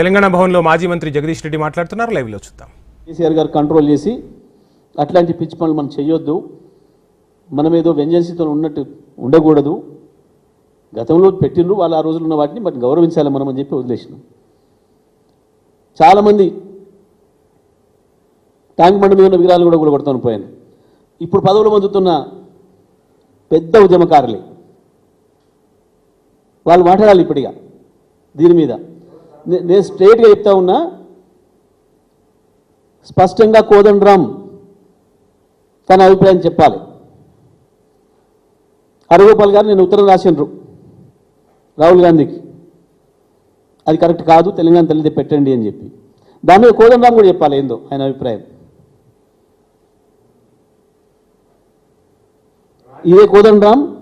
తెలంగాణ భవన్లో మాజీ మంత్రి జగదీష్ రెడ్డి మాట్లాడుతున్నారు. లైవ్లో చూద్దాం. కేసీఆర్ గారు కంట్రోల్ చేసి అట్లాంటి పిచ్చి పనులు మనం చేయొద్దు. మనం ఏదో వెంజెన్సీతో ఉన్నట్టు ఉండకూడదు. గతంలో పెట్టిండ్రు వాళ్ళు ఆ రోజులు ఉన్న వాటిని బట్ గౌరవించాలి మనం అని చెప్పి వదిలేసినాం. చాలామంది ట్యాంక్ బండి మీద ఉన్న విగ్రహాలు కూడా కూడగొడతాను పోయాను. ఇప్పుడు పదవులు పొందుతున్న పెద్ద ఉద్యమకారులే. వాళ్ళు మాట్లాడాలి ఇప్పటిగా దీని మీద. నేను స్ట్రేట్గా చెప్తా ఉన్నా. స్పష్టంగా కోదండరాం తన అభిప్రాయం చెప్పాలి. హరగోపాల్ గారు నేను ఉత్తరం రాసిండ్రు రాహుల్ గాంధీకి. అది కరెక్ట్ కాదు తెలంగాణ తల్లిది పెట్టండి అని చెప్పి. దాని మీద కోదండరాం కూడా చెప్పాలి ఏందో ఆయన అభిప్రాయం. ఇదే కోదండరాం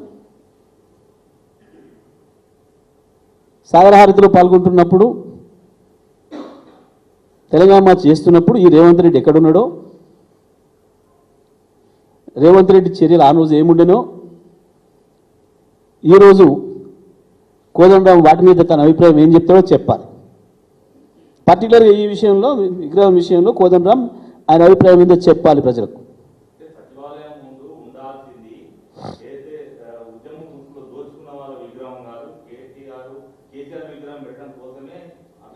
సాగరహారతిలో పాల్గొంటున్నప్పుడు తెలంగాణ చేస్తున్నప్పుడు ఈ రేవంత్ రెడ్డి ఎక్కడున్నాడో? రేవంత్ రెడ్డి చర్యలు ఆ రోజు ఏముండెనో? ఈరోజు కోదండరాం వాటి మీద తన అభిప్రాయం ఏం చెప్తాడో చెప్పాలి. పర్టికులర్గా ఈ విషయంలో విగ్రహం విషయంలో కోదండరాం ఆయన అభిప్రాయం ఏందో చెప్పాలి ప్రజలకు. విగ్రహం కాదు కేసీఆర్ విగ్రహం పెట్టడం కోసమే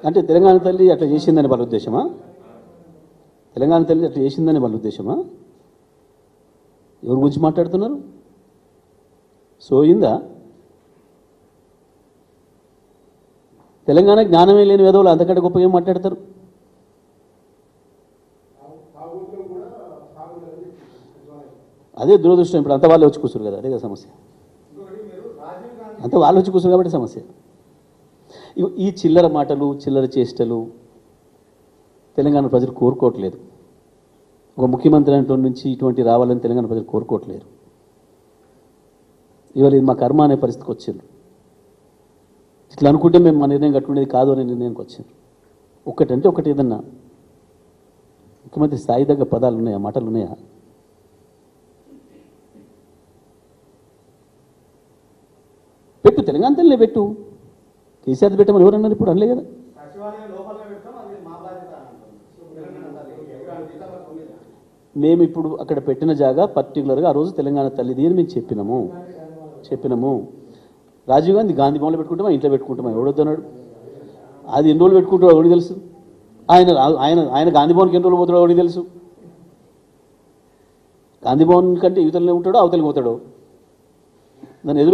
అంటే తెలంగాణ తల్లి అట్లా చేసిందని వాళ్ళ ఉద్దేశమా? తెలంగాణ తల్లి అట్లా చేసిందని వాళ్ళ ఉద్దేశమా? ఎవరి గురించి మాట్లాడుతున్నారు? సోయిందా తెలంగాణ జ్ఞానమే లేని వేదవులు అంతకంటే గొప్పగా ఏం మాట్లాడతారు? అదే దురదృష్టం. ఇప్పుడు అంత వాళ్ళు వచ్చి కూర్చురు కదా అదే కదా సమస్య. అంత వాళ్ళు వచ్చి కూర్చురు కాబట్టి సమస్య. ఈ చిల్లర మాటలు చిల్లర చేష్టలు తెలంగాణ ప్రజలు కోరుకోవట్లేదు. ఒక ముఖ్యమంత్రి అనేటువంటి నుంచి ఇటువంటి రావాలని తెలంగాణ ప్రజలు కోరుకోవట్లేరు ఇవాళ ఇది మా కర్మ అనే పరిస్థితికి వచ్చిండ్రు. ఇట్లా అనుకుంటే మేము మా నిర్ణయం కట్టుకునేది కాదు అనే నిర్ణయానికి వచ్చిండ్రు. ఒకటంటే ఒకటి ఏదన్నా ముఖ్యమంత్రి స్థాయి దగ్గర పదాలు ఉన్నాయా మాటలు ఉన్నాయా? పెట్టు తెలంగాణ తల్లినే పెట్టు. కేసీఆర్ పెట్టమని ఎవరన్నారు ఇప్పుడు? అనలే కదా. మేము ఇప్పుడు అక్కడ పెట్టిన జాగా పర్టికులర్గా ఆ రోజు తెలంగాణ తల్లిది అని మేము చెప్పినాము. చెప్పినాము. రాజీవ్ గాంధీ గాంధీ భవన్లో పెట్టుకుంటామా ఇంట్లో పెట్టుకుంటామా? ఎవడొద్దన్నాడు అది ఎన్ని రోజులు పెట్టుకుంటాడో ఎవరికి తెలుసు? ఆయన ఆయన ఆయన గాంధీ భవన్కి ఎన్ని రోజులు పోతాడో ఎవరికి తెలుసు? గాంధీ భవన్ కంటే యువతలనే ఉంటాడో అవతలకి పోతాడో? దాన్ని ఎదురు